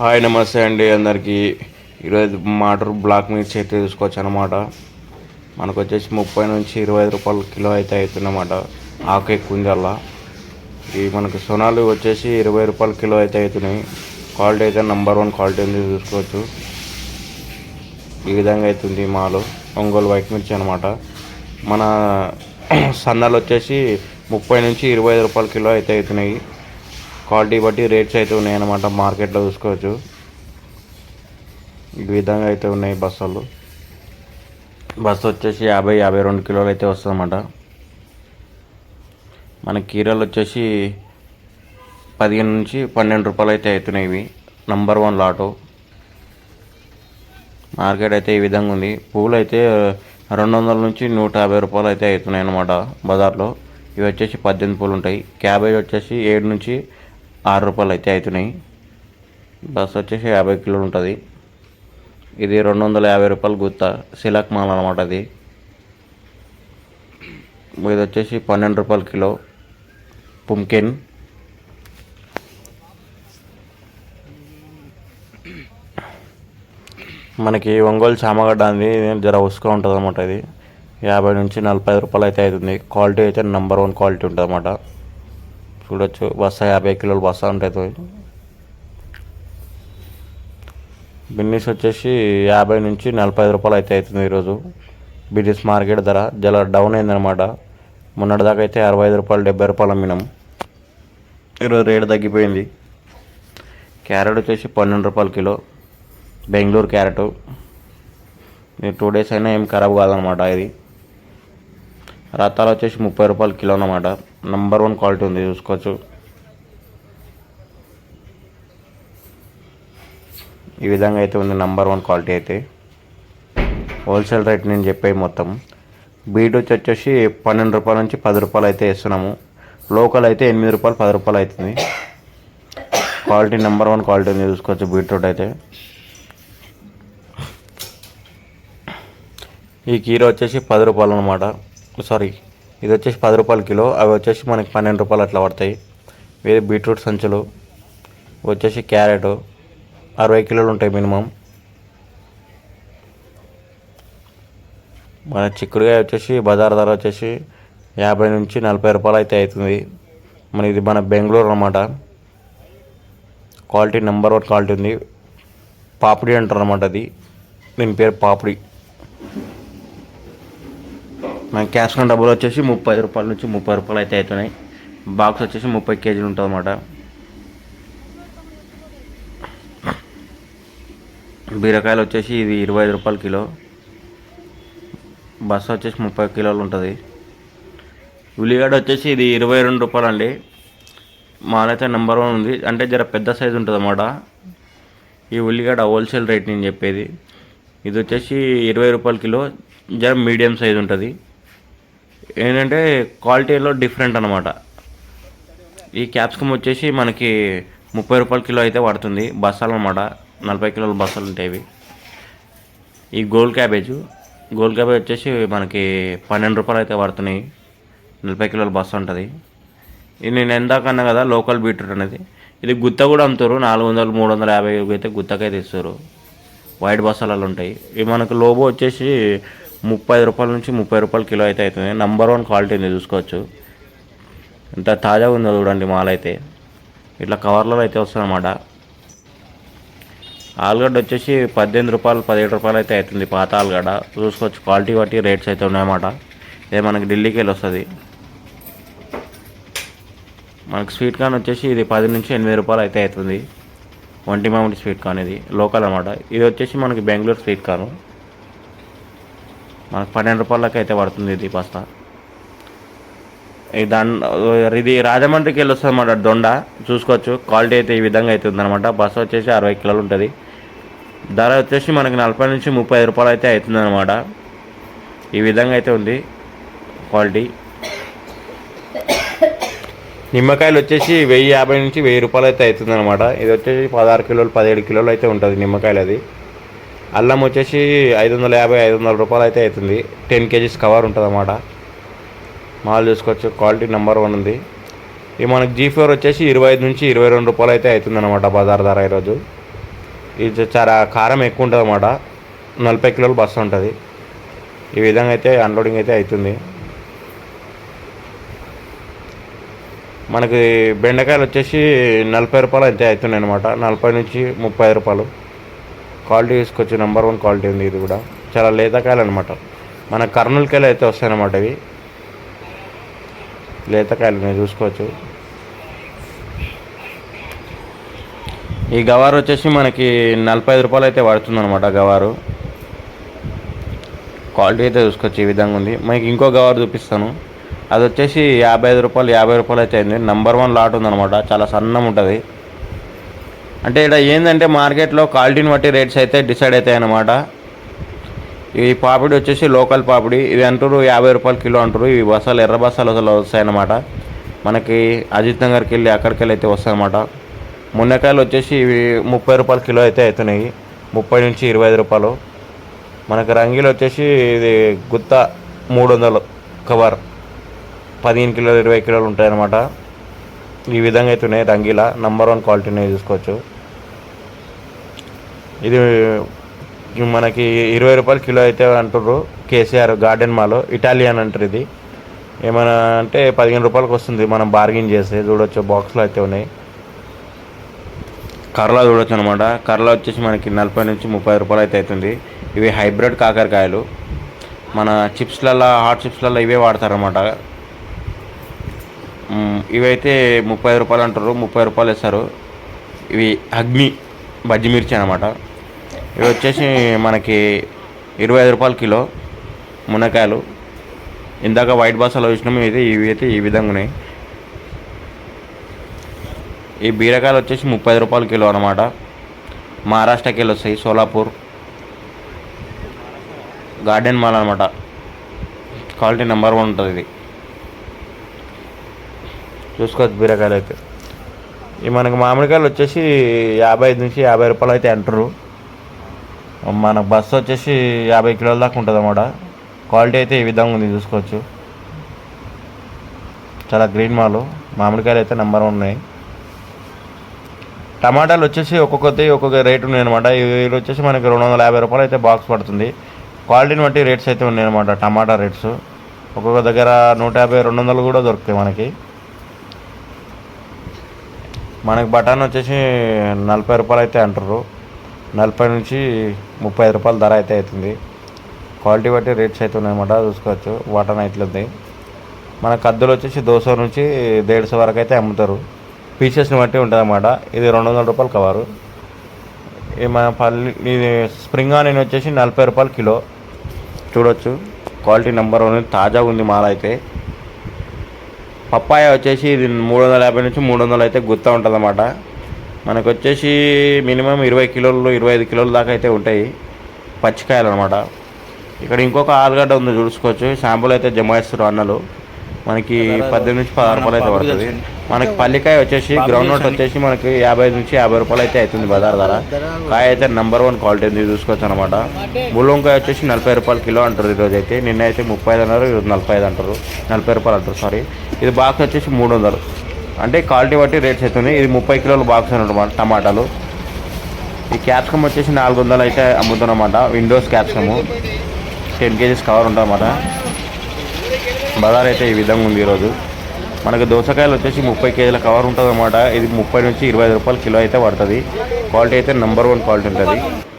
Hi నమస్తే అండి అందరికీ. ఈరోజు మాటర్ బ్లాక్ మిర్చి అయితే తీసుకోవచ్చు అనమాట మనకు వచ్చేసి ముప్పై నుంచి ఇరవై ఐదు రూపాయలు కిలో అయితే అవుతుందన్నమాట ఆకు ఎక్కువ ఈ మనకు సొనాలు వచ్చేసి ఇరవై రూపాయలు కిలో అయితే అవుతున్నాయి. క్వాలిటీ అయితే నెంబర్ వన్ క్వాలిటీ ఉంది చూసుకోవచ్చు. ఈ విధంగా అవుతుంది మాలు. ఒంగోలు వైట్ మిర్చి అనమాట మన సన్నాలు వచ్చేసి ముప్పై నుంచి ఇరవై ఐదు రూపాయల కిలో అయితే అవుతున్నాయి. క్వాలిటీ బట్టి రేట్స్ అయితే ఉన్నాయి అన్నమాట మార్కెట్లో చూసుకోవచ్చు. ఈ విధంగా అయితే ఉన్నాయి బస్సులు. బస్సు వచ్చేసి యాభై యాభై రెండు కిలోలు అయితే వస్తుందన్నమాట. మన కీరలు వచ్చేసి పదిహేను నుంచి పన్నెండు రూపాయలు అయితే అవుతున్నాయి ఇవి. నంబర్ వన్ లాటో మార్కెట్ అయితే ఈ విధంగా ఉంది. పూలు అయితే రెండు వందల నుంచి నూట యాభై రూపాయలు అయితే అవుతున్నాయి అన్నమాట బజార్లో. ఇవి వచ్చేసి పద్దెనిమిది పూలు ఉంటాయి. క్యాబేజ్ వచ్చేసి ఏడు నుంచి ఆరు రూపాయలు అయితే అవుతున్నాయి. బస్ వచ్చేసి యాభై కిలోలు ఉంటుంది. ఇది రెండు వందల యాభై రూపాయలు గుత్త సిలక్ మాల్ అనమాట అది. ఇది వచ్చేసి పన్నెండు రూపాయల కిలో. పుంకెన్ మనకి ఒంగోలు చామగడ్డ అంది జర ఉసుక ఉంటుంది అనమాట ఇది. యాభై నుంచి నలభై రూపాయలు అయితే అవుతుంది. క్వాలిటీ అయితే నెంబర్ వన్ క్వాలిటీ ఉంటుంది అనమాట చూడొచ్చు. బస్సా యాభై కిలోలు బస్సా ఉంటుంది బిన్నీస్ వచ్చేసి యాభై నుంచి నలభై ఐదు రూపాయలు అయితే అవుతుంది ఈరోజు. బిన్నీస్ మార్కెట్ ధర జర డౌన్ అయిందనమాట మొన్నటిదాకా అయితే అరవై ఐదు రూపాయలు డెబ్బై రూపాయలు అమ్మినాం. ఈరోజు రేటు తగ్గిపోయింది. క్యారెట్ వచ్చేసి పన్నెండు రూపాయలు కిలో. బెంగళూరు క్యారెట్. టూ డేస్ అయినా ఏం ఖరాబ్ కాదనమాట ఇది. రత్తాలు వచ్చేసి ముప్పై రూపాయలు కిలో అన్నమాట. నంబర్ వన్ క్వాలిటీ ఉంది చూసుకోవచ్చు. ఈ విధంగా అయితే ఉంది నంబర్ వన్ క్వాలిటీ అయితే. హోల్సేల్ రేట్ నేను చెప్పేది మొత్తం. బీట్ వచ్చేసి పన్నెండు రూపాయల నుంచి పది రూపాయలు అయితే ఇస్తున్నాము లోకల్ అయితే ఎనిమిది రూపాయలు పది రూపాయలు అవుతుంది. క్వాలిటీ నెంబర్ వన్ క్వాలిటీ ఉంది చూసుకోవచ్చు బీట్రూట్ అయితే. ఈ కీర వచ్చేసి పది రూపాయలు అనమాట సారీ ఇది వచ్చేసి పది రూపాయల కిలో అవి వచ్చేసి మనకి పన్నెండు రూపాయలు అట్లా పడతాయి. వేరే బీట్రూట్ సంచులు వచ్చేసి క్యారెట్ అరవై కిలోలు ఉంటాయి మినిమం. మన చిక్కుడుకాయ వచ్చేసి బజార్ ధర వచ్చేసి యాభై నుంచి నలభై రూపాయలు అయితే అవుతుంది. మన ఇది మన బెంగళూరు అనమాట క్వాలిటీ నెంబర్ వన్ క్వాలిటీ ఉంది. పాపిడి అంటారు అనమాట అది. దీని పేరు పాపిడి. మన క్యాష్ ఆన్ డబ్బులు వచ్చేసి ముప్పై రూపాయల నుంచి ముప్పై రూపాయలు అయితే అవుతున్నాయి. బాక్స్ వచ్చేసి ముప్పై కేజీలు ఉంటుంది అన్నమాట బీరకాయలు వచ్చేసి ఇది ఇరవై ఐదు రూపాయల కిలో. బస్సు వచ్చేసి ముప్పై కిలోలు ఉంటుంది. ఉల్లిగడ్డ వచ్చేసి ఇది ఇరవై రెండు రూపాయలు అండి మాలైతే నెంబర్ వన్ ఉంది. అంటే జర పెద్ద సైజు ఉంటుంది అన్నమాట ఈ ఉల్లిగడ్డ హోల్సేల్ రేట్ నేను చెప్పేది. ఇది వచ్చేసి ఇరవై రూపాయల కిలో. జర మీడియం సైజ్ ఉంటుంది. ఏంటంటే క్వాలిటీలో డిఫరెంట్ అనమాట ఈ క్యాప్సికమ్ వచ్చేసి మనకి ముప్పై రూపాయల కిలో అయితే పడుతుంది. బస్సాలు అనమాట నలభై కిలోల బస్సాలు ఉంటాయి ఈ గోల్డ్ క్యాబేజ్. గోల్డ్ క్యాబేజ్ వచ్చేసి మనకి పన్నెండు రూపాయలు అయితే పడుతున్నాయి. నలభై కిలోల బస్సు ఉంటుంది. ఇది నేను ఎందాక అన్నా కదా లోకల్ బీట్రూట్ అనేది. ఇది గుత్త కూడా అమ్ముతారు. నాలుగు వందలు మూడు వందల యాభై అయితే గుత్తకైతే ఇస్తారు వైట్ బస్సాలలో ఉంటాయి. ఇవి మనకు లోబో వచ్చేసి ముప్పై రూపాయల నుంచి ముప్పై రూపాయల కిలో అయితే అవుతుంది. నంబర్ వన్ క్వాలిటీ ఉంది చూసుకోవచ్చు. ఎంత తాజాగా ఉందో చూడండి మాల్ అయితే. ఇట్లా కవర్లలో అయితే వస్తుందన్నమాట. ఆలుగడ్డ వచ్చేసి పద్దెనిమిది రూపాయలు పదిహేడు రూపాయలు అయితే అవుతుంది పాత ఆలుగడ్డ. చూసుకోవచ్చు క్వాలిటీ బట్టి రేట్స్ అయితే ఉన్నాయన్నమాట. ఇది మనకి ఢిల్లీకి వెళ్ళి వస్తుంది మనకి స్వీట్ కార్న్ వచ్చేసి ఇది పది నుంచి ఎనిమిది రూపాయలు అయితే అవుతుంది. ఒంటి మామిడి స్వీట్ కార్న్ ఇది లోకల్ అనమాట ఇది వచ్చేసి మనకి బెంగళూరు స్వీట్ కార్న్ మనకు పన్నెండు రూపాయలకి అయితే పడుతుంది ఇది బస్తా ఇది దాని ఇది రాజమండ్రికి వెళ్ళి వస్తుంది అన్నమాట దొండ. చూసుకోవచ్చు. క్వాలిటీ అయితే ఈ విధంగా అవుతుంది అనమాట బస్సు వచ్చేసి అరవై కిలోలు ఉంటుంది. ధర వచ్చేసి మనకి నలభై నుంచి ముప్పై ఐదు రూపాయలు అయితే అవుతుందన్నమాట ఈ విధంగా అయితే ఉంది క్వాలిటీ. నిమ్మకాయలు వచ్చేసి వెయ్యి యాభై నుంచి వెయ్యి రూపాయలు అయితే అవుతుందన్నమాట ఇది వచ్చేసి పదహారు కిలోలు పదిహేడు కిలోలు అయితే ఉంటుంది నిమ్మకాయలు అది. అల్లం వచ్చేసి ఐదు వందల యాభై ఐదు వందల రూపాయలు అయితే అవుతుంది. టెన్ కేజీస్ కవర్ ఉంటుంది అన్నమాట మాల్ చూసుకోవచ్చు. క్వాలిటీ నెంబర్ వన్ ఉంది. ఇది మనకి జీ ఫోర్ వచ్చేసి ఇరవై ఐదు నుంచి ఇరవై రెండు రూపాయలు అయితే అవుతుంది అనమాట బజార్ ధర ఈరోజు. ఇది చాలా కారం ఎక్కువ ఉంటుంది అన్నమాట నలభై కిలోలు బస్సు ఉంటుంది. ఈ విధంగా అయితే అన్లోడింగ్ అయితే అవుతుంది. మనకి బెండకాయలు వచ్చేసి నలభై రూపాయలు అయితే అవుతున్నాయి అనమాట నలభై నుంచి ముప్పై రూపాయలు. క్వాలిటీ తీసుకొచ్చి నెంబర్ వన్ క్వాలిటీ ఉంది ఇది కూడా. చాలా లేతకాయలు అనమాట మన కర్నూలుకాయలు అయితే వస్తాయన్నమాట ఇవి. లేతకాయలు నేను చూసుకోవచ్చు. ఈ గవారు వచ్చేసి మనకి నలభై ఐదు రూపాయలు అయితే పడుతుందన్నమాట గవారు. క్వాలిటీ అయితే చూసుకోవచ్చు ఈ విధంగా ఉంది. మనకి ఇంకో గవారు చూపిస్తాను. అది వచ్చేసి యాభై ఐదు రూపాయలు యాభై రూపాయలు అయితే అయింది. నంబర్ వన్ లాట్ ఉందన్నమాట. చాలా సన్నం ఉంటుంది. అంటే ఇక్కడ ఏంటంటే మార్కెట్లో క్వాలిటీని బట్టి రేట్స్ అయితే డిసైడ్ అవుతాయి అన్నమాట. ఈ పాపిడి వచ్చేసి లోకల్ పాపిడి. ఇవి అంటారు యాభై రూపాయలు కిలో అంటారు ఇవి బస్సాలు ఎర్ర బస్సాలు అసలు వస్తాయన్నమాట మనకి అజిత్ నగర్కి వెళ్ళి అక్కడికి వెళ్ళి అయితే వస్తాయన్నమాట మునక్కాయలు వచ్చేసి ఇవి ముప్పై రూపాయలు కిలో అయితే అవుతున్నాయి. ముప్పై నుంచి ఇరవై ఐదు రూపాయలు. మనకి రంగీలు వచ్చేసి ఇది గుత్త మూడు వందలు కవర్. పదిహేను కిలోలు ఇరవై కిలోలు ఉంటాయన్నమాట ఈ విధంగా అయితే ఉన్నాయి. రంగీలా నంబర్ వన్ క్వాలిటీని చూసుకోవచ్చు. ఇది మనకి ఇరవై రూపాయలు కిలో అయితే అంటారు కేసీఆర్ గార్డెన్ మాల్ ఇటాలియన్ అంటారు ఇది. ఏమైనా అంటే పదిహేను రూపాయలకు వస్తుంది మనం బార్గెన్ చేస్తే. చూడొచ్చు బాక్స్లో అయితే ఉన్నాయి. కర్రలా చూడొచ్చు అనమాట కర్రలా వచ్చేసి మనకి నలభై నుంచి ముప్పై రూపాయలు అయితే అవుతుంది. ఇవి హైబ్రిడ్ కాకరకాయలు. మన చిప్స్లలో హాట్ చిప్స్లలో ఇవే వాడతారనమాట ఇవైతే ముప్పై రూపాయలు అంటారు ముప్పై రూపాయలు ఇస్తారు ఇవి అగ్ని బజ్జి మిర్చి అనమాట ఇవి వచ్చేసి మనకి ఇరవై ఐదు రూపాయలు కిలో మునక్కాయలు. ఇందాక వైట్ బాసాలో చూసినాము అయితే ఇవి అయితే ఈ విధంగా ఉన్నాయి. ఈ బీరకాయలు వచ్చేసి ముప్పై ఐదు రూపాయలు కిలో అనమాట మహారాష్ట్రకి వెళ్ళి వస్తాయి సోలాపూర్. గార్డెన్ మాల్ అనమాట క్వాలిటీ నెంబర్ వన్ ఉంటుంది ఇది. చూసుకోవచ్చు బీరకాయలు అయితే ఈ మనకి మామిడికాయలు వచ్చేసి యాభై ఐదు నుంచి యాభై రూపాయలు అయితే అంటారు మన బస్సు వచ్చేసి యాభై కిలోల దాకా ఉంటుంది అన్నమాట క్వాలిటీ అయితే ఈ విధంగా ఉంది చూసుకోవచ్చు. చాలా గ్రీన్ మాలు. మామిడికాయలు అయితే నెంబర్ వన్ ఉన్నాయి. టమాటాలు వచ్చేసి ఒక్కొక్కటి ఒక్కొక్క రేట్ ఉన్నాయి అనమాట ఇవి వచ్చేసి మనకి రెండు వందల యాభై రూపాయలు అయితే బాక్స్ పడుతుంది. క్వాలిటీని బట్టి రేట్స్ అయితే ఉన్నాయన్నమాట టమాటా రేట్స్. ఒక్కొక్క దగ్గర నూట యాభై రెండు వందలు కూడా దొరుకుతాయి మనకి. మనకి బఠాన్ వచ్చేసి నలభై రూపాయలు అయితే అంటారు నలభై నుంచి ముప్పై ఐదు రూపాయల ధర అయితే అవుతుంది. క్వాలిటీ బట్టి రేట్స్ అయితే ఉన్నాయన్నమాట చూసుకోవచ్చు. బటన్ అవుతుంది మన కద్దులు వచ్చేసి దోశ నుంచి దేడ్స్ వరకు అయితే అమ్ముతారు. పీసెస్ని బట్టి ఉంటుందన్నమాట. ఇది రెండు వందల రూపాయలు కవరు. ఇది మన పల్లి ఇది స్ప్రింగ్ ఆనియన్ వచ్చేసి నలభై రూపాయలు కిలో. చూడొచ్చు. క్వాలిటీ నెంబర్ వన్ తాజాగా ఉంది మాల అయితే పప్పాయ వచ్చేసి ఇది మూడు వందల యాభై నుంచి మూడు వందలు అయితే గుత్త ఉంటుంది అన్నమాట మనకు వచ్చేసి మినిమం ఇరవై కిలోలు ఇరవై ఐదు కిలోల దాకా అయితే ఉంటాయి పచ్చికాయలు అనమాట ఇక్కడ ఇంకొక ఆలుగడ్డ ఉంది చూసుకోవచ్చు. షాంపూలు అయితే జమ చేస్తారు అన్నలు. మనకి పద్దెనిమిది నుంచి పదహారు రూపాయలు అయితే పడుతుంది. మనకి పల్లికాయ వచ్చేసి గ్రౌండ్ నట్ వచ్చేసి మనకి యాభై ఐదు నుంచి యాభై రూపాయలు అయితే అవుతుంది బజార్ ధర. కాయ అయితే నెంబర్ వన్ క్వాలిటీ ఉంది చూసుకోవచ్చు అనమాట ముల్లంకాయ వచ్చేసి నలభై రూపాయలు కిలో అంటారు ఈరోజు అయితే నిన్న అయితే ముప్పై ఐదు అన్నారు ఈరోజు నలభై ఐదు అంటారు. నలభై రూపాయలు అంటారు సారీ. ఇది బాక్స్ వచ్చేసి మూడు వందలు. అంటే క్వాలిటీ బట్టి రేట్స్ అవుతున్నాయి ఇది ముప్పై కిలోల బాక్స్ అనమాట టమాటాలు. ఈ క్యాప్సికమ్ వచ్చేసి నాలుగు వందలు అయితే అమ్ముతున్నమాట windows capsicum. Ten kgs cover ఉంటుందన్నమాట బజార్ అయితే ఈ విధంగా ఉంది ఈరోజు. మనకు దోసకాయలు వచ్చేసి ముప్పై కేజీల కవర్ ఉంటుంది ఇది ముప్పై నుంచి ఇరవై ఐదు రూపాయలు కిలో అయితే పడుతుంది. క్వాలిటీ అయితే నెంబర్ వన్ క్వాలిటీ ఉంటుంది.